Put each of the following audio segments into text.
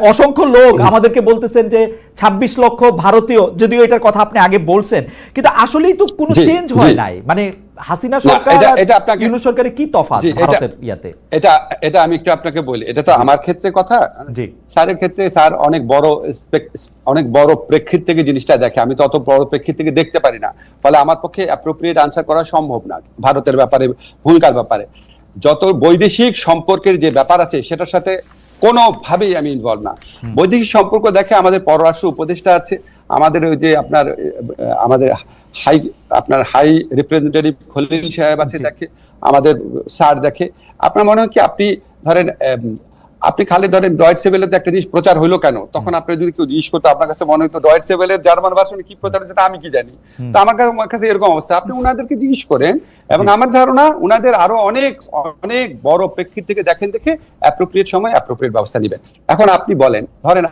অসংখ্য লোক আমাদেরকে বলতেছেন যে ২৬ লক্ষ ভারতীয় যদিও এটার কথা আপনি আগে বলছেন কিন্তু আসলেই তো কোনো চেঞ্জ হয় নাই। মানে হাসিনা সরকার এটা- আপনাকে- সরকারের কি তফাৎ ভারতের ইয়াতে? এটা এটা আমি একটু আপনাকে বলি এটা তো আমার ক্ষেত্রে কথা। জি। স্যারের ক্ষেত্রে স্যার অনেক বড় অনেক বড় প্রেক্ষিত থেকে জিনিসটা দেখে আমি তো অত বড় প্রেক্ষিত থেকে দেখতে পারি না। ফলে আমার পক্ষে অ্যাপ্রোপ্রিয়েট আনসার করা সম্ভব না ভারতের ব্যাপারে ভূমিকার ব্যাপারে। যত বৈদেশিক সম্পর্কের যে ব্যাপার আছে সেটার সাথে কোনোভাবেই আমি ইনভলভ না। বৈদেশিক সম্পর্ক দেখে আমাদের পররাষ্ট্র উপদেষ্টা আছে আমাদের ওই যে আপনার আমাদের হাই আপনার হাই রিপ্রেজেন্টেটিভ খলিল সাহেব আছে দেখে আমাদের স্যার দেখে। আপনার মনে হয় কি আপনি ধরেন আপনি খালি ধরেন ডয়েট সেভেলেতে একটা জিনিস প্রচার হইল কেন? তখন আপনি যদি কেউ জিজ্ঞেস করতো আপনার কাছে মনে হতো ডয়েট সেভেলের জার্মান ভার্সনে কি প্রচার হচ্ছে সেটা আমি কি জানি? তো আমার কাছে আমার কাছে এরকম অবস্থা। আপনি উনাদেরকে জিজ্ঞেস করেন এবং আমার ধারণা উনাদের আরও অনেক অনেক বড় প্রেক্ষিত থেকে দেখেন দেখে অ্যাপ্রোপ্রিয়েট সময় অ্যাপ্রোপ্রিয়েট ব্যবস্থা নেবেন। এখন আপনি বলেন ধরেন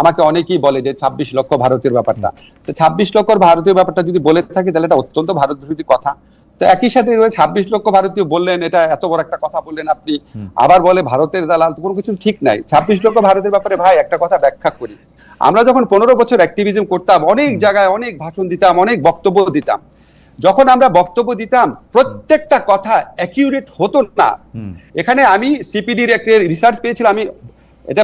আমাকে অনেকেই বলে যে ছাব্বিশ লক্ষ ভারতীয় ব্যাপারটা। তো ছাব্বিশ লক্ষ ভারতীয় ব্যাপারটা যদি বলে থাকি তাহলে এটা অত্যন্ত ভারত বিরোধী কথা। তো একই সাথে ছাব্বিশ লক্ষ ভারতীয় বললেন এটা এত বড় একটা কথা বললেন আপনি। আবার বলে ভারতের দালাল কোনো কিছু ঠিক নাই। ছাব্বিশ লক্ষ ভারতের ব্যাপারে ভাই একটা কথা ব্যাখ্যা করি। আমরা যখন পনেরো বছর অ্যাক্টিভিজম করতাম অনেক জায়গায় অনেক ভাষণ দিতাম অনেক বক্তব্য দিতাম। যখন আমরা বক্তব্য দিতাম প্রত্যেকটা কথা অ্যাকিউরেট হতো না। এখানে আমি সিপিডির একটা রিসার্চ পেয়েছিলাম আমি এটা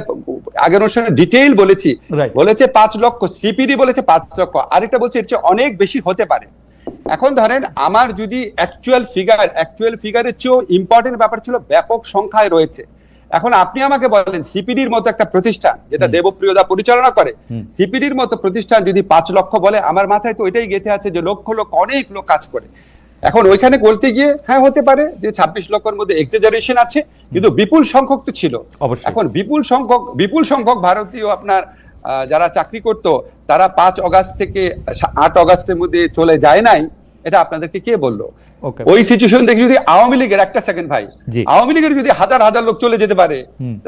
আগের অনুষ্ঠানে ডিটেইল বলেছি। বলেছে পাঁচ লক্ষ সিপিডি বলেছে পাঁচ লক্ষ। আরেকটা বলছে এর চেয়ে অনেক বেশি হতে পারে। এখন ধরেন আমার যদি অ্যাকচুয়াল ফিগার অ্যাকচুয়াল ফিগারের চেয়েও ইম্পর্টেন্ট ব্যাপার ছিল ব্যাপক সংখ্যায় রয়েছে। এখন আপনি আমাকে বলেন সিপিডির মতো একটা প্রতিষ্ঠান যেটা দেবপ্রিয়দা পরিচালনা করে সিপিডির মতো প্রতিষ্ঠান যদি পাঁচ লক্ষ বলে আমার মাথায় তো ওইটাই গেঁথে আছে যে লক্ষ লোক অনেক লোক কাজ করে। এখন ওইখানে বলতে গিয়ে হ্যাঁ হতে পারে যে ছাব্বিশ লক্ষের মধ্যে এক্সেজারেশন আছে কিন্তু বিপুল সংখ্যক তো ছিল। অবশ্যই। এখন বিপুল সংখ্যক বিপুল সংখ্যক ভারতীয় আপনার যারা চাকরি করত তারা পাঁচ অগাস্ট থেকে আট অগাস্টের মধ্যে চলে যায় নাই। এটা আপনাদেরকে কে বলল. ওই সিচুয়েশন দেখে যদি আওয়ামী লীগের একটা সেকেন্ড ভাই আওয়ামী লীগের যদি হাজার হাজার লোক চলে যেতে পারে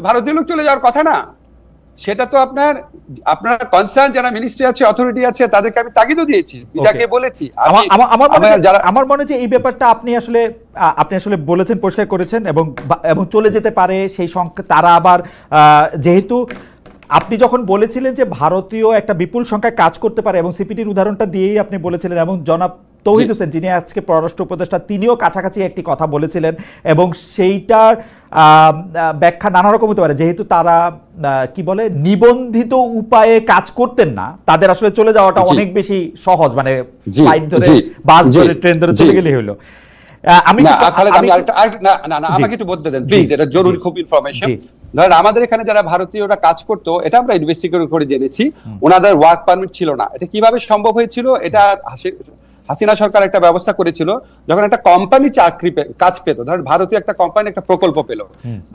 ভারতীয় লোক চলে যাওয়ার কথা না। সেটা তো আপনার আপনার কনসার্ন যারা মিনিস্ট্রি আছে অথরিটি আছে তাদেরকে আমি তাগিদও দিয়েছি বিদাকে বলেছি। আমার আমার মনে যে এই ব্যাপারটা আপনি আসলে আপনি আসলে বলেছেন পরিষ্কার করেছেন এবং এবং চলে যেতে পারে সেই সংখ্যা তারা আবার যেহেতু আপনি যখন বলেছিলেন যে ভারতীয় একটা বিপুল সংখ্যায় কাজ করতে পারে এবং সিপিটির উদাহরণটা দিয়েই আপনি বলেছিলেন এবং জনাব তৌহিদ হোসেন যিনি আজকে পররাষ্ট্র উপদেষ্টা তিনিও কাছাকাছি একটি কথা বলেছিলেন এবং সেইটার ব্যাখ্যা নানা রকম হতে পারে। যেহেতু তারা কি বলে নিবন্ধিত উপায়ে কাজ করতেন না তাদের আসলে চলে যাওয়াটা অনেক বেশি সহজ মানে ফ্লাইট ধরে বাস ধরে ট্রেন ধরে চলে জি। গেলেই হলো। আমি না না, আমাকে একটু বলতে দেন প্লিজ এটা জরুরি খুব ইনফরমেশন। ধরেন আমাদের এখানে যারা ভারতীয়রা কাজ করতো এটা আমরা ইনভেস্টিগেট করে জেনেছি। ওনাদের ওয়ার্ক পারমিট ছিল না। এটা কীভাবে সম্ভব হয়েছিল? এটা হাসিনা সরকার একটা ব্যবস্থা করেছিল যখন একটা কোম্পানি চাকরি কাজ পেত ধরেন ভারতীয় একটা কোম্পানি একটা প্রকল্প পেল।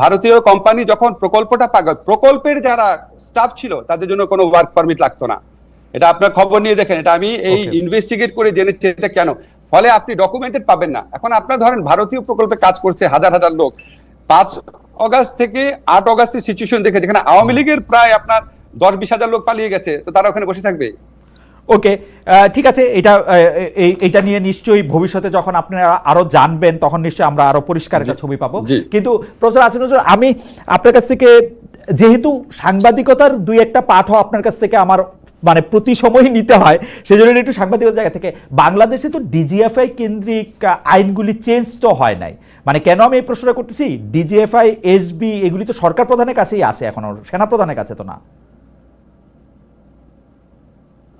ভারতীয় কোম্পানি যখন প্রকল্পটা পাগ প্রকল্পের যারা স্টাফ ছিল তাদের জন্য কোনো ওয়ার্ক পারমিট লাগতো না। এটা আপনার খবর নিয়ে দেখেন এটা আমি এই ইনভেস্টিগেট করে জেনেছি এটা কেন? ফলে আপনি ডকুমেন্টেড পাবেন না। এখন আপনার ধরেন ভারতীয় প্রকল্পে কাজ করছে হাজার হাজার লোক। পাঁচ অগাস্ট থেকে আট অগাস্টের সিচুয়েশন দেখে যেখানে আওয়ামী লীগের প্রায় আপনার দশ বিশ হাজার লোক পালিয়ে গেছে তো তারা ওখানে বসে থাকবে? ওকে ঠিক আছে এটা এইটা নিয়ে নিশ্চয়ই ভবিষ্যতে যখন আপনারা আরও জানবেন তখন নিশ্চয়ই আমরা আরও পরিষ্কার একটা ছবি পাবো। কিন্তু প্রফেসর নজরুল আমি আপনার কাছ থেকে যেহেতু সাংবাদিকতার দুই একটা পাঠও আপনার কাছ থেকে আমার মানে প্রতি সময়ই নিতে হয় সেই জন্য একটু সাংবাদিকতার জায়গা থেকে। বাংলাদেশে তো ডিজিএফআই কেন্দ্রিক আইনগুলি চেঞ্জ তো হয় নাই। মানে কেন আমি এই প্রশ্নটা করতেছি? ডিজিএফআই এসবি এগুলি তো সরকার প্রধানের কাছেই আসে এখনও সেনা প্রধানের কাছে তো না।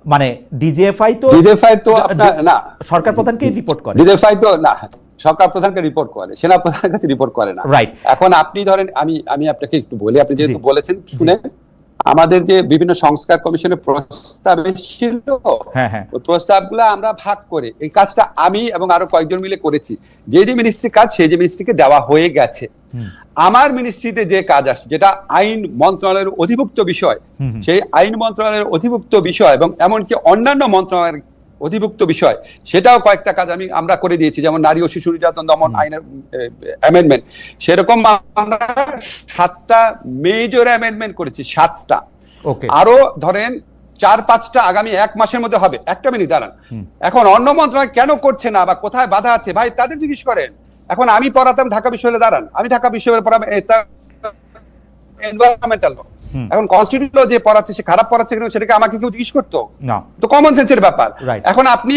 মানে ডিজিএফআই তো ডিজেফাই তো আপনার না। সরকার প্রধানকেই রিপোর্ট করে। ডিজেফাই তো না সরকার প্রধানকে রিপোর্ট করে সেনা প্রধানের কাছে রিপোর্ট করে না। Right. এখন আপনি ধরেন আমি আমি আপনাকে একটু বলি আপনি যেহেতু বলেছেন শুনে আমাদের যে বিভিন্ন সংস্কার কমিশনের প্রস্তাব এসেছিল। হ্যাঁ, হ্যাঁ। ওই প্রস্তাবগুলো আমরা ভাগ করে এই কাজটা আমি এবং আরও কয়েকজন মিলে করেছি। যে যে মিনিস্ট্রির কাজ সেই যে মিনিস্ট্রিকে দেওয়া হয়ে গেছে। আমার মিনিস্ট্রিতে যে কাজ আসছে যেটা আইন মন্ত্রণালয়ের অধিভুক্ত বিষয়। সেই আইন মন্ত্রণালয়ের অধিভুক্ত বিষয় এবং এমনকি অন্যান্য মন্ত্রণালয়ের অধিভুক্ত বিষয় সেটাও কয়েকটা কাজ আমি আমরা করে দিয়েছি যেমন নারী ও শিশু নির্যাতন দমন আইনের অ্যামেন্ডমেন্ট সেরকম আমরা সাতটা মেজর অ্যামেন্ডমেন্ট করেছি সাতটা। আরও ধরেন চার পাঁচটা আগামী এক মাসের মধ্যে হবে। একটা মিনিট দাঁড়ান। এখন অন্য মন্ত্রণালয় কেন করছে না বা কোথায় বাধা আছে? ভাই তাদের জিজ্ঞেস করেন। এখন আমি পড়াতাম ঢাকা বিশ্ববিদ্যালয়ে দাঁড়ান আমি ঢাকা বিশ্ববিদ্যালয়ে পড়াম এনভায়রনমেন্টাল এখন কনস্টিটিউশন যে পড়াচ্ছে সে খারাপ পড়াচ্ছে কিন্তু সেটাকে আমাকে কেউ জিজ্ঞেস করতো? না। তো কমন সেন্সের ব্যাপার। এখন আপনি